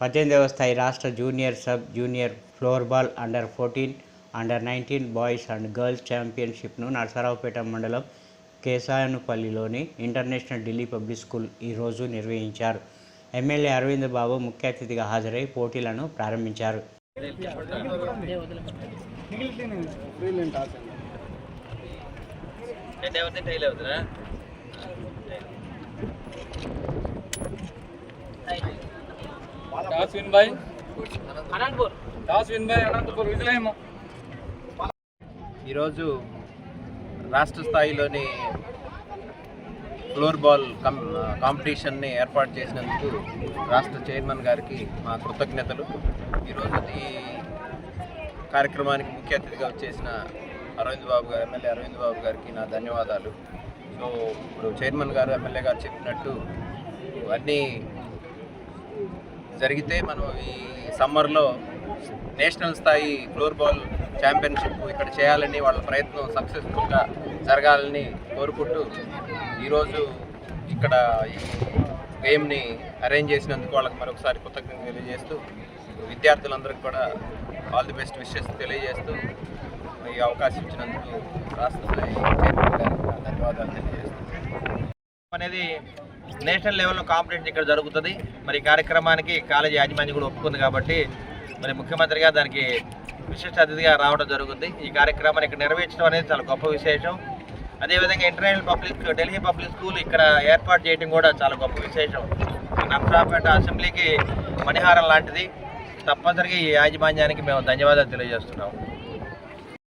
పద్దెనిమిదవ స్థాయి రాష్ట్ర junior sub junior floor ball under fourteen under nineteen boys and girls ఛాంపియన్షిప్ను Narasaraopet మండలం కేసాయనుపల్లిలోని ఇంటర్నేషనల్ ఢిల్లీ పబ్లిక్ స్కూల్ ఈరోజు నిర్వహించారు. ఎమ్మెల్యే అరవింద్ బాబు ముఖ్య అతిథిగా హాజరై పోటీలను ప్రారంభించారు. Toss win boy Anantapur. Boy Anantapur విజయలేమో ఈరోజు రాష్ట్ర స్థాయిలోని ఫ్లోర్ బాల్ కం కాంపిటీషన్ని ఏర్పాటు చేసినందుకు రాష్ట్ర చైర్మన్ గారికి మా కృతజ్ఞతలు. ఈరోజు ఈ కార్యక్రమానికి ముఖ్య అతిథిగా వచ్చేసిన అరవింద్ బాబు గారు ఎమ్మెల్యే అరవింద్ బాబు గారికి నా ధన్యవాదాలు. సో ఇప్పుడు చైర్మన్ గారు ఎమ్మెల్యే గారు చెప్పినట్టు అన్నీ జరిగితే మనం ఈ సమ్మర్లో నేషనల్ స్థాయి ఫ్లోర్ బాల్ ఛాంపియన్షిప్ ఇక్కడ చేయాలని వాళ్ళ ప్రయత్నం సక్సెస్ఫుల్గా జరగాలని కోరుకుంటూ ఈరోజు ఇక్కడ ఈ గేమ్ని అరేంజ్ చేసినందుకు వాళ్ళకి మరొకసారి కృతజ్ఞత తెలియజేస్తూ విద్యార్థులందరికీ కూడా ఆల్ ది బెస్ట్ విషెస్ తెలియజేస్తూ ఈ అవకాశం ఇచ్చినందుకు రాష్ట్ర స్థాయి ధన్యవాదాలు తెలియజేస్తూ. అనేది నేషనల్ లెవెల్లో కాంపిటీషన్ ఇక్కడ జరుగుతుంది. మరి కార్యక్రమానికి కాలేజీ యాజమాన్యం కూడా ఒప్పుకుంది కాబట్టి మరి ముఖ్యమంత్రిగా దానికి విశిష్ట అతిథిగా రావడం జరుగుతుంది. ఈ కార్యక్రమాన్ని ఇక్కడ నిర్వహించడం అనేది చాలా గొప్ప విశేషం. అదేవిధంగా international public Delhi public school ఇక్కడ ఏర్పాటు చేయడం కూడా చాలా గొప్ప విశేషం. నర్సరాపేట అసెంబ్లీకి మణిహారం లాంటిది. తప్పనిసరిగా ఈ యాజమాన్యానికి మేము ధన్యవాదాలు తెలియజేస్తున్నాం.